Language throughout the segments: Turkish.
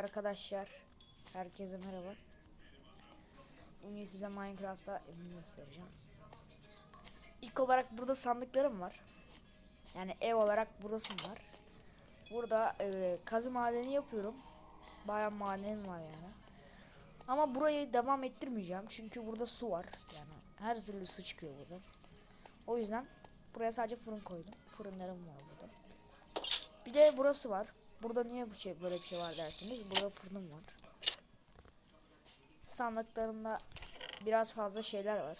arkadaşlar. Herkese merhaba. Bugün size Minecraft'ta evimi göstereceğim. İlk olarak burada sandıklarım var. Yani ev olarak burası var. Burada e, kazı madeni yapıyorum. Bayağı madenim var yani. Ama burayı devam ettirmeyeceğim. Çünkü burada su var. Yani her türlü su çıkıyor burada. O yüzden buraya sadece fırın koydum. Fırınlarım var burada. Bir de burası var. Burada niye bu şey böyle bir şey var derseniz burada fırınım var. Sandıklarımda biraz fazla şeyler var.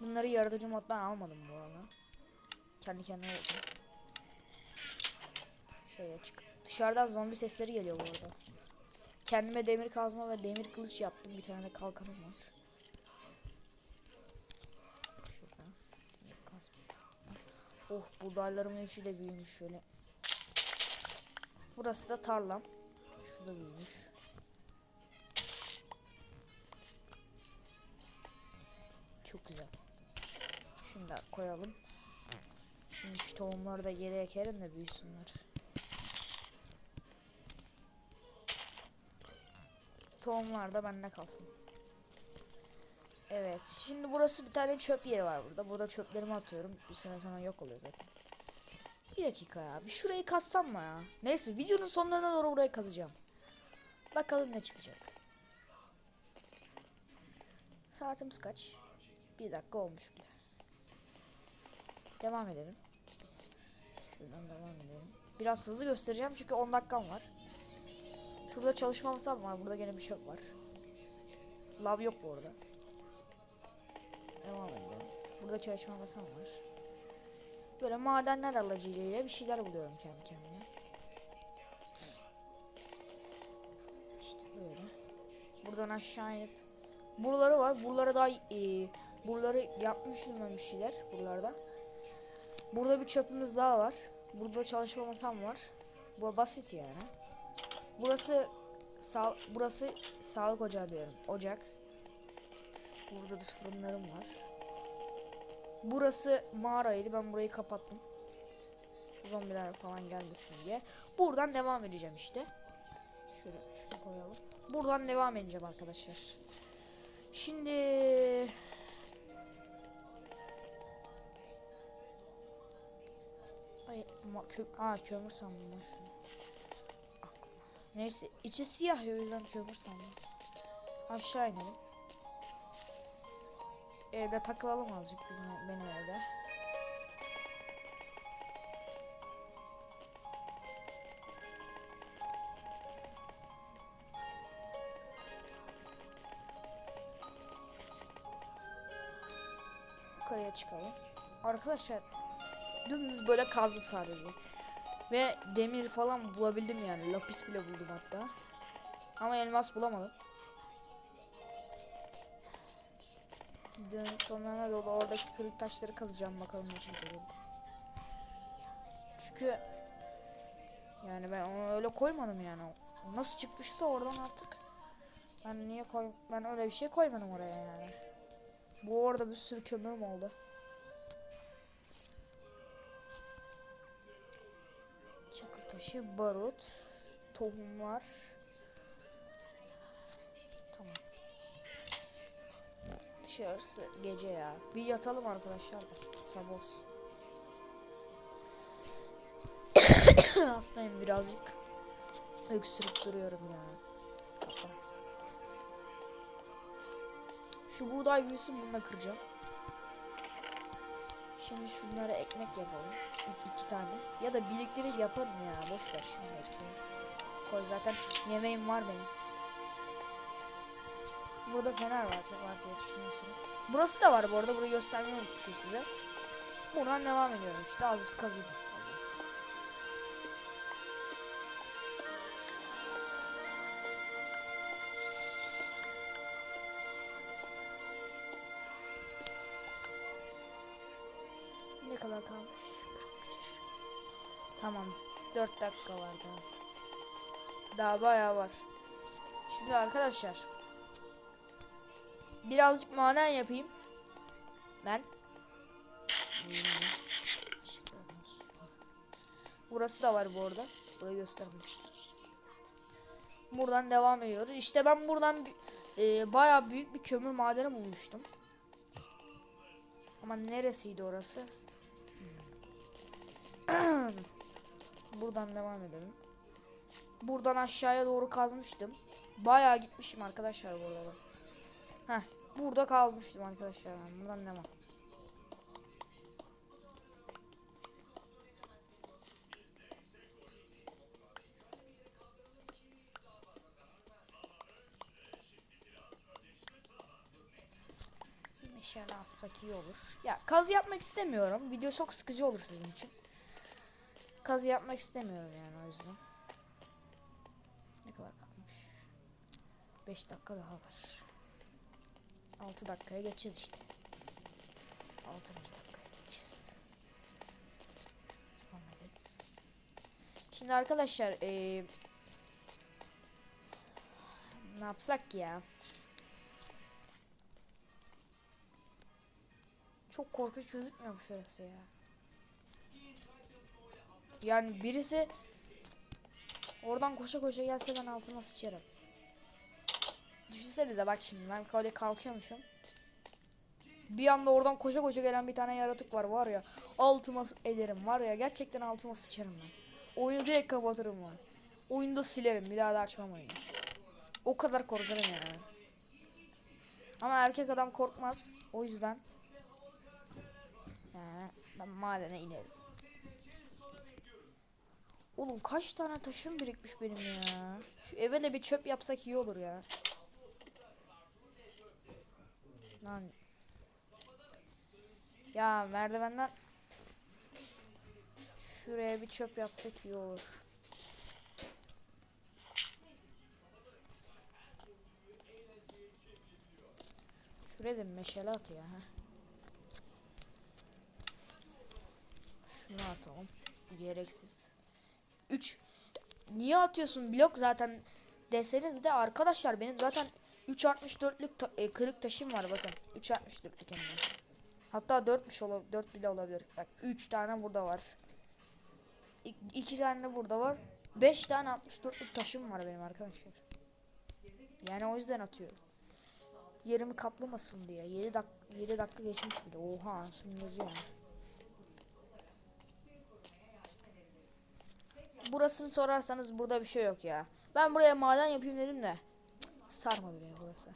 Bunları yaratıcı moddan almadım bu arada. Kendi kendime yaptım. Şöyle çık. Dışarıdan zombi sesleri geliyor bu arada. Kendime demir kazma ve demir kılıç yaptım. Bir tane kalkanım var. Şurada. Oh buğdaylarımın üçü de büyümüş şöyle. Burası da tarlam. Şurada büyümüş. Çok güzel. Şunu da koyalım. Şimdi şu tohumları da geri ekerim de büyüsünler. Tohumlar da bende kalsın. Evet. Şimdi burası bir tane çöp yeri var burada. Burada çöplerimi atıyorum. Bir süre sonra yok oluyor zaten. Bir dakika ya. Bir şurayı kazsam mı ya? Neyse videonun sonlarına doğru burayı kazacağım. Bakalım ne çıkacak. Saatimiz kaç? Bir dakika olmuş bile. Devam edelim. Biz şuradan devam edelim. Biraz hızlı göstereceğim çünkü 10 dakikam var. Şurada çalışma masam var. Burada gene bir çöp var. Lav yok bu arada. Devam edelim. Burada çalışma masam var. Böyle madenler aracılığıyla bir şeyler buluyorum kendi kendime. İşte böyle. Buradan aşağı inip buraları var. Buralara daha e, buraları yapmışım ben bir şeyler buralarda. Burada bir çöpümüz daha var. Burada çalışma masam var. Bu basit yani. Burası sağ, burası sağlık ocağı diyorum. Ocak. Burada da fırınlarım var. Burası mağaraydı. Ben burayı kapattım. Zombiler falan gelmesin diye. Buradan devam edeceğim işte. Şöyle şunu koyalım. Buradan devam edeceğim arkadaşlar. Şimdi Ay, ma- kö Aa, kömür sandım ben şunu. Neyse içi siyah ya, yüzden kömür sandım. Aşağı inelim. Evde takılalım azıcık bizim benim evde. Yukarıya çıkalım. Arkadaşlar dümdüz böyle kazdım sadece. Ve demir falan bulabildim yani. Lapis bile buldum hatta. Ama elmas bulamadım. Videonun sonlarına doğru oradaki kırık taşları kazacağım bakalım ne çıkacak orada. Çünkü yani ben onu öyle koymadım yani. Nasıl çıkmışsa oradan artık. Ben niye koy ben öyle bir şey koymadım oraya yani. Bu orada bir sürü kömürüm oldu. Çakıl taşı, barut, tohumlar. Tamam. Dışarısı gece ya. Bir yatalım arkadaşlar da. Sabah olsun. Hastayım birazcık. Öksürüp duruyorum ya. Kafam. Şu buğday büyüsün bunu da kıracağım. Şimdi şunlara ekmek yapalım. İki tane. Ya da biriktirip yaparım ya. Boş ver şimdi ekmeği. Koy zaten yemeğim var benim. Burada fener var, var düşünüyorsunuz. Burası da var bu arada. Burayı göstermeyi unutmuşum size. Buradan devam ediyorum işte. Azıcık kazıyım. Ne kadar kalmış? Tamam. 4 dakika var daha. Daha bayağı var. Şimdi arkadaşlar. Birazcık maden yapayım. Ben. Burası da var bu arada. Burayı göstermiştim. Buradan devam ediyoruz. İşte ben buradan e, bayağı büyük bir kömür madeni bulmuştum. Ama neresiydi orası? Hmm. buradan devam edelim. Buradan aşağıya doğru kazmıştım. Bayağı gitmişim arkadaşlar burada. Heh, burada kalmıştım arkadaşlar. ben. Buradan devam. Meşale atsak iyi olur. Ya kaz yapmak istemiyorum. Video çok sıkıcı olur sizin için. Kazı yapmak istemiyorum yani o yüzden. Ne kadar kalmış? 5 dakika daha var. 6 dakikaya geçeceğiz işte. 6. dakikaya geçeceğiz. Edelim. Şimdi arkadaşlar eee ne yapsak ya? Çok korkunç gözükmüyormuş şurası ya. Yani birisi oradan koşa koşa gelse ben altıma sıçarım. Düşünsenize bak şimdi ben böyle kalkıyormuşum. Bir anda oradan koşa koşa gelen bir tane yaratık var var ya. Altıma ederim var ya gerçekten altıma sıçarım ben. Oyunu direkt kapatırım ben. Oyunu da silerim bir daha da açmam oyunu. O kadar korkarım yani. Ama erkek adam korkmaz. O yüzden yani ben madene inerim. Oğlum kaç tane taşım birikmiş benim ya. Şu eve de bir çöp yapsak iyi olur ya. Lan. Ya merdivenden şuraya bir çöp yapsak iyi olur. Şuraya da meşale at ya. ha. Şunu atalım. Gereksiz. 3 Niye atıyorsun blok zaten deseniz de arkadaşlar benim zaten 3.64'lük ta- e, kırık taşım var bakın. 3.64'lük hem de. Hatta 4'müş olabilir. 4 bile olabilir. Bak 3 tane burada var. 2 tane de burada var. 5 tane 64'lük taşım var benim arkadaşlar. Yani o yüzden atıyorum. Yerimi kaplamasın diye. 7 dak 7 dakika geçmiş bile. Oha anasını yazıyor. yani. Burasını sorarsanız burada bir şey yok ya. Ben buraya maden yapayım dedim de. Sarmadı beni burası.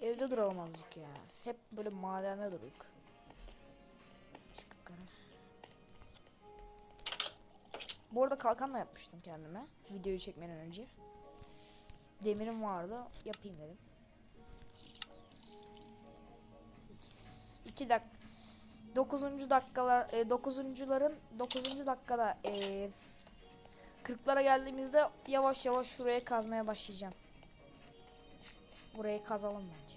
Evde duralım azıcık ya. Hep böyle madende yukarı. Bu arada kalkan da yapmıştım kendime. Videoyu çekmeden önce. Demirim vardı. Yapayım dedim. 8 2 dakika 9. dakikalar e, 9'uncuların 9. dakikada e, 40'lara geldiğimizde yavaş yavaş şuraya kazmaya başlayacağım. Burayı kazalım bence.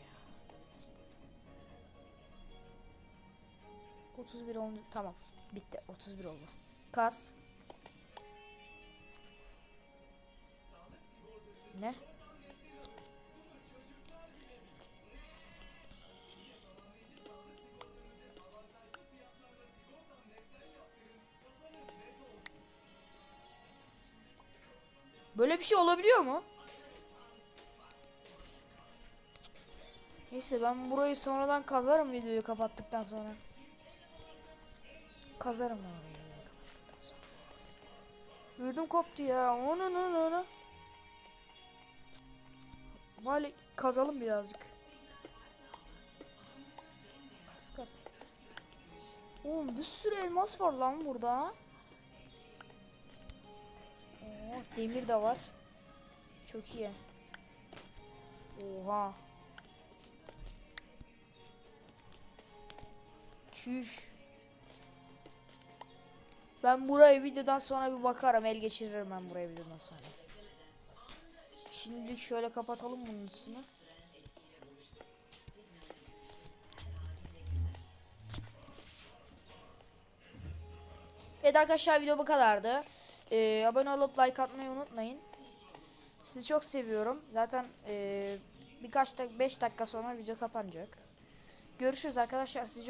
31 oldu. Tamam. Bitti. 31 oldu. Kaz. Ne? Böyle bir şey olabiliyor mu? Neyse ben burayı sonradan kazarım videoyu kapattıktan sonra. Kazarım ben videoyu kapattıktan sonra. Ödüm koptu ya. Onu onu onu. Bari kazalım birazcık. Kas kas. Oğlum bir sürü elmas var lan burada. Oo, demir de var. Çok iyi. Oha. Çüş. Ben buraya videodan sonra bir bakarım. El geçiririm ben buraya videodan sonra. Şimdilik şöyle kapatalım bunun üstünü. Evet arkadaşlar video bu kadardı. Ee, abone olup like atmayı unutmayın. Sizi çok seviyorum. Zaten ee, birkaç dakika 5 dakika sonra video kapanacak. Görüşürüz arkadaşlar. Sizi